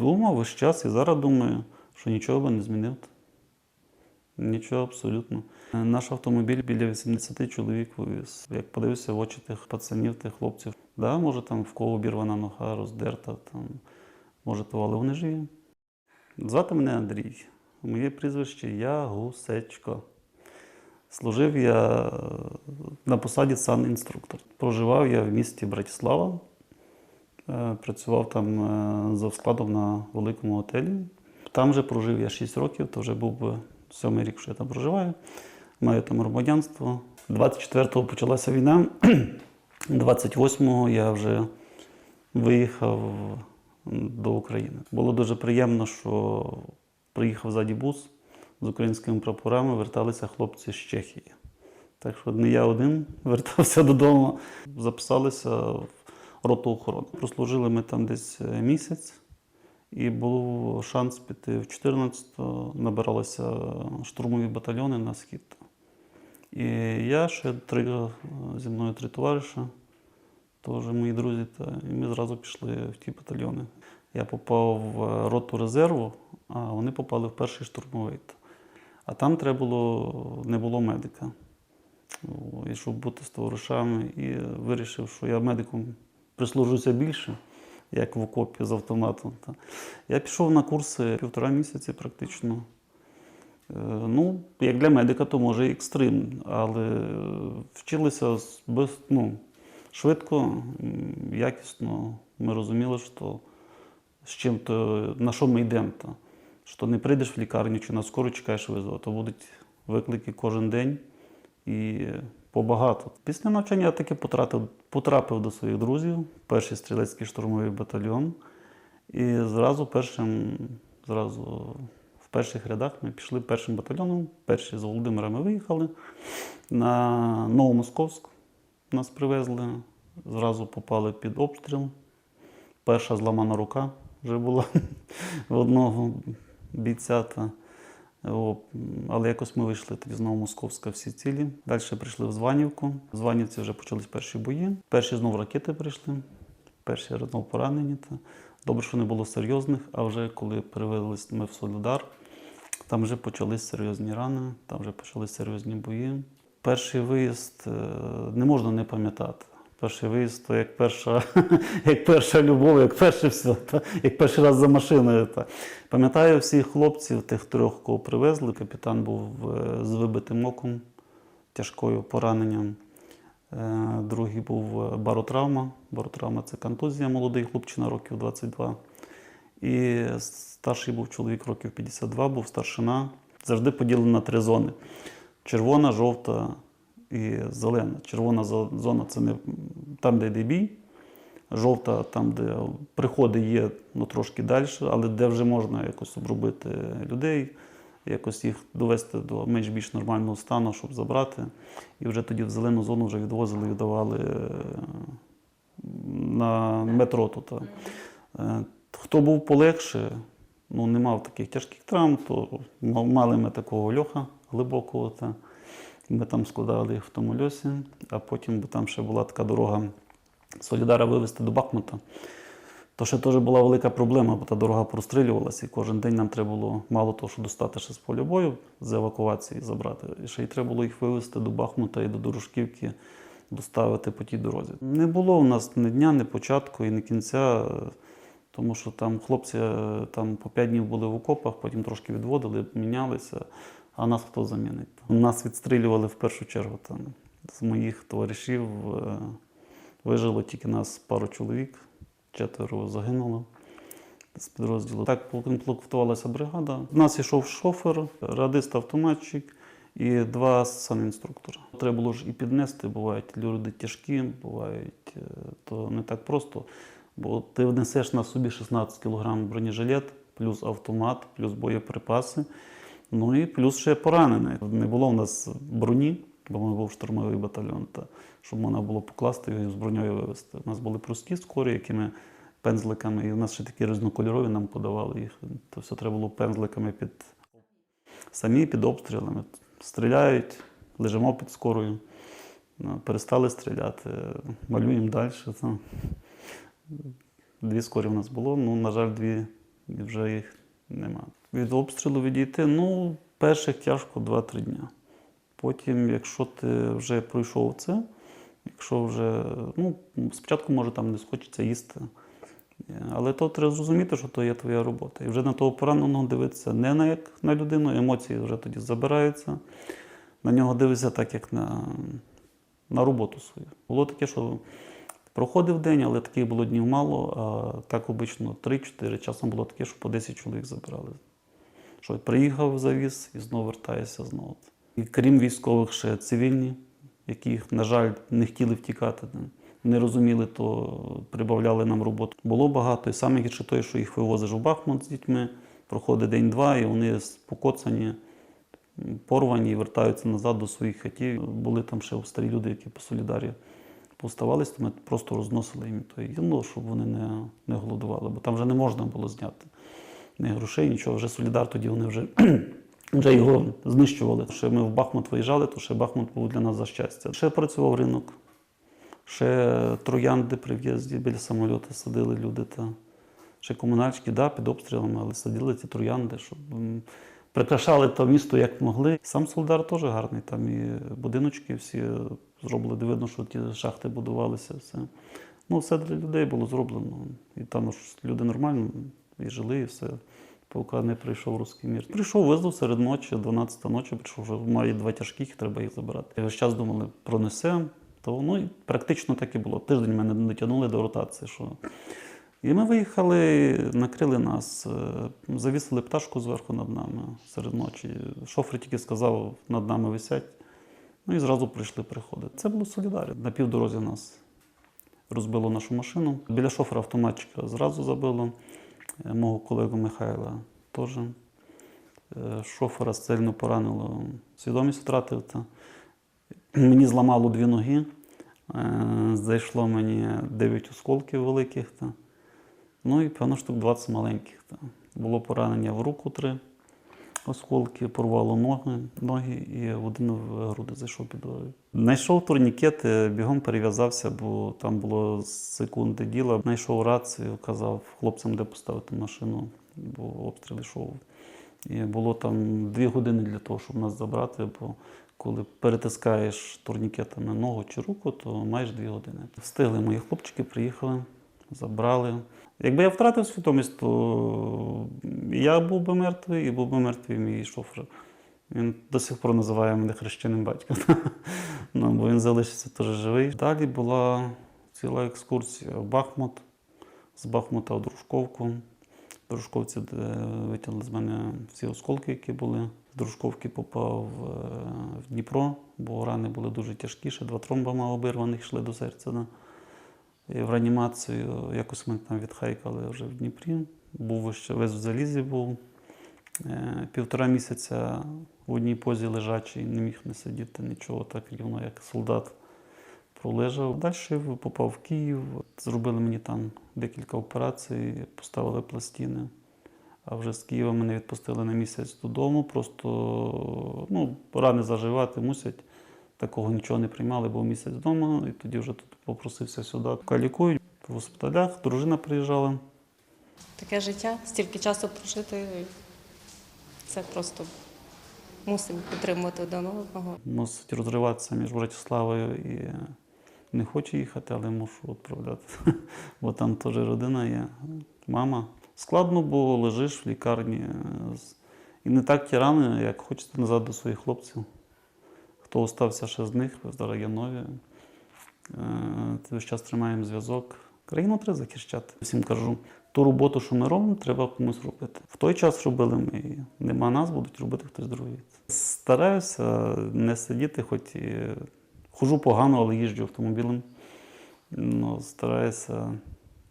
Думав весь час і зараз думаю, що нічого би не змінив. Нічого абсолютно. Наш автомобіль біля 80 чоловік вивіз. Як подивився в очі тих пацанів, тих хлопців, да, може там в кого обірвана нога, роздерта, там, може то, але вони живі. Звати мене Андрій. Моє прізвище я Гусечко. Служив я е, на посаді санінструктор. Проживав я в місті Братислава. Е, Працював там е, за складом на великому готелі. Там вже прожив я 6 років, то вже був сьомий рік, що я там проживаю. Маю там громадянство. 24-го почалася війна. 28-го я вже виїхав до України. Було дуже приємно, що приїхав ззаді бус з українськими прапорами, верталися хлопці з Чехії. Так що не я один вертався додому, записалися в роту охорони. Прослужили ми там десь е, місяць, і був шанс піти в 14-го, набиралися штурмові батальйони на схід. І я ще три е, зі мною три товариша, теж мої друзі, та, і ми зразу пішли в ті батальйони. Я попав в е, роту резерву, а вони попали в перший штурмовий. А там треба було, не було медика. І щоб бути з товаришами, і вирішив, що я медиком прислужуся більше, як в окопі з автоматом. Я пішов на курси півтора місяці практично. Е, Ну, як для медика, то може і екстрим, але вчилися без, ну, швидко, якісно. Ми розуміли, що з чим то, на що ми йдемо. Що не прийдеш в лікарню чи на скору чекаєш визову, то будуть виклики кожен день і побагато. Після навчання я таки потрапив, потрапив до своїх друзів, перший стрілецький штурмовий батальйон. І зразу першим, зразу в перших рядах ми пішли першим батальйоном. Перші з Володимира ми виїхали на Новомосковськ. Нас привезли, зразу попали під обстріл. Перша зламана рука вже була в одного бійця. Та, але якось ми вийшли тоді з Новомосковська всі цілі. Далі прийшли в Званівку. В Званівці вже почались перші бої. Перші знову ракети прийшли, перші знову поранені. Добре, що не було серйозних, а вже коли перевелися ми в Солідар, там вже почались серйозні рани, там вже почались серйозні бої. Перший виїзд е, не можна не пам'ятати. Перший виїзд то як перша, як перша любов, як перше все, та, як перший раз за машиною. Та. Пам'ятаю всіх хлопців, тих трьох, кого привезли. Капітан був е, з вибитим оком, тяжкою пораненням. Е, Другий був е, баротравма. Баротравма це контузія, молодий хлопчина, років 22. І старший був чоловік років 52, був старшина. Завжди поділено на три зони: червона, жовта і зелена. Червона зона це не там, де йде бій. Жовта, там, де приходи є ну, трошки далі, але де вже можна якось обробити людей, якось їх довести до менш-більш нормального стану, щоб забрати. І вже тоді в зелену зону вже відвозили, віддавали е, на метро. Тут. Е, Хто був полегше, ну, не мав таких тяжких травм, то мали ми такого льоха глибокого. Та. Ми там складали їх в тому льосі, а потім бо там ще була така дорога Солідара вивезти до Бахмута. То ще теж була велика проблема, бо та дорога прострілювалася, і кожен день нам треба було мало того, що достати ще з поля бою з евакуації забрати. І ще й треба було їх вивезти до Бахмута і до Дорожківки, доставити по тій дорозі. Не було у нас ні дня, ні початку і ні кінця, тому що там хлопці е, там по п'ять днів були в окопах, потім трошки відводили, мінялися. А нас хто замінить? Нас відстрілювали в першу чергу. Там, з моїх товаришів е, вижило тільки нас пару чоловік, четверо загинуло з підрозділу. Так комплектувалася бригада. У нас йшов шофер, радист-автоматчик і два санінструктора. Треба було ж і піднести, бувають люди тяжкі, бувають е, то не так просто. Бо ти внесеш на собі 16 кг бронежилет, плюс автомат, плюс боєприпаси. Ну і плюс ще поранений. Не було в нас броні, бо ми був штурмовий батальйон, та, щоб можна було покласти і з броньою вивезти. У нас були прості скорі, якими пензликами, і у нас ще такі різнокольорові нам подавали їх. То все треба було пензликами під самі під обстрілами. Стріляють, лежимо під скорою. Ну, Перестали стріляти, малюємо далі. Там. Дві скорі в нас було. Ну, на жаль, дві вже їх нема. Від обстрілу відійти, ну, перших тяжко 2-3 дня. Потім, якщо ти вже пройшов це, якщо вже, ну, спочатку може там не схочеться їсти. Але то треба зрозуміти, що то є твоя робота. І вже на того пораненого дивитися не на як на людину, емоції вже тоді забираються. На нього дивишся так, як на, на роботу свою. Було таке, що проходив день, але таких було днів мало, а так обично 3-4. Часом було таке, що по 10 чоловік забирали. Що приїхав, завіз і знову вертаєшся знову. І крім військових, ще цивільні, які, на жаль, не хотіли втікати, не розуміли, то прибавляли нам роботу. Було багато. І саме гірше те, що їх вивозиш в Бахмут з дітьми, проходить день-два, і вони покоцані, порвані і вертаються назад до своїх хатів. Були там ще старі люди, які по солідарі поставались, то ми просто розносили їм той ну, щоб вони не, не голодували, бо там вже не можна було зняти ні грошей, нічого. Вже Солідар тоді вони вже, вже його знищували. Ще ми в Бахмут виїжджали, то ще Бахмут був для нас за щастя. Ще працював ринок, ще троянди при в'їзді біля самольоту садили люди. Та ще комунальщики, да, під обстрілами, але садили ці троянди, щоб прикрашали то місто як могли. Сам Солдар теж гарний, там і будиночки всі зроблені. Видно, що ті шахти будувалися. Все. Ну, все для людей було зроблено. І там ж люди нормально і жили, і все. Поки не прийшов русський мір. Прийшов визвав серед ночі, 12 ночі, прийшов, вже має два тяжких, треба їх забирати. Весь час думали, пронесемо. То ну, практично так і було. Тиждень мене дотягнули до ротації. Що... І ми виїхали, накрили нас, е, завісили пташку зверху над нами серед ночі. Шофер тільки сказав, над нами висять. Ну і зразу прийшли приходити. Це було солідарі. На півдорозі нас розбило нашу машину. Біля шофера автоматчика зразу забило. Е, Мого колегу Михайла теж. Е, Шофера сильно поранило, свідомість втратив. Мені зламало дві ноги. Е, Зайшло мені 9 осколків великих. Ну і певно штук 20 маленьких. Було поранення в руку три осколки, порвало ноги, ноги і один в груди зайшов під Знайшов турнікет, е, бігом перев'язався, бо там було секунди діла. Знайшов рацію, казав хлопцям, де поставити машину, бо обстріл йшов. І було там дві години для того, щоб нас забрати, бо коли перетискаєш турнікетами ногу чи руку, то маєш дві години. Встигли мої хлопчики, приїхали, забрали. Якби я втратив свідомість, то я був би мертвий і був би мертвий мій шофер. Він до сих пор називає мене хрещеним батьком. ну, бо він залишився теж живий. Далі була ціла екскурсія в Бахмут, з Бахмута в Дружковку. Дружковці витягли з мене всі осколки, які були. З Дружковки попав е, в Дніпро, бо рани були дуже тяжкі, ще два тромба мав обірваних, йшли до серця. Да. І в реанімацію якось ми там відхайкали вже в Дніпрі. Був ще весь в залізі був. Е, Півтора місяця в одній позі лежачий, не міг не сидіти нічого, так рівно, як солдат пролежав. Далі попав в Київ, зробили мені там декілька операцій, поставили пластини. А вже з Києва мене відпустили на місяць додому. Просто ну, рани заживати мусять. Такого нічого не приймали, був місяць вдома, і тоді вже тут попросився сюди. Лікують в госпіталях, дружина приїжджала. Таке життя, стільки часу прожити. Це просто мусимо підтримувати один одного. Мусить розриватися між Братиславою і не хочу їхати, але мушу відправляти. Бо там теж родина є, мама. Складно було, лежиш в лікарні. е, І не так ті рани, як хочеться назад до своїх хлопців. Хто остався ще з них, зараз є. Е, Весь час тримаємо зв'язок. Країну треба захищати. Всім кажу, ту роботу, що ми робимо, треба комусь робити. В той час робили ми, і нема нас, будуть робити хтось другий. Стараюся не сидіти, хоч і хожу погано, але їжджу автомобілем. Ну, стараюся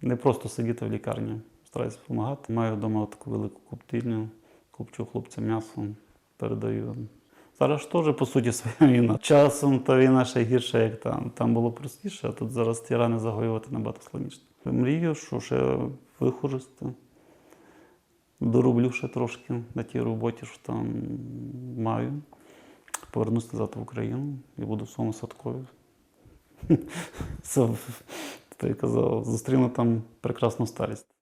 не просто сидіти в лікарні, стараюся допомагати. Маю вдома таку велику коптильню, копчу хлопцям м'ясо, передаю. Зараз теж, по суті, своя війна. Часом та війна ще гірша, як там. Там було простіше, а тут зараз ті рани загоювати набагато складніше. Мрію, що ще вихожусь, дороблю ще трошки на тій роботі, що там маю. Повернусь назад в Україну і буду в своєму садкові. Це, той казав, зустріну там прекрасну старість.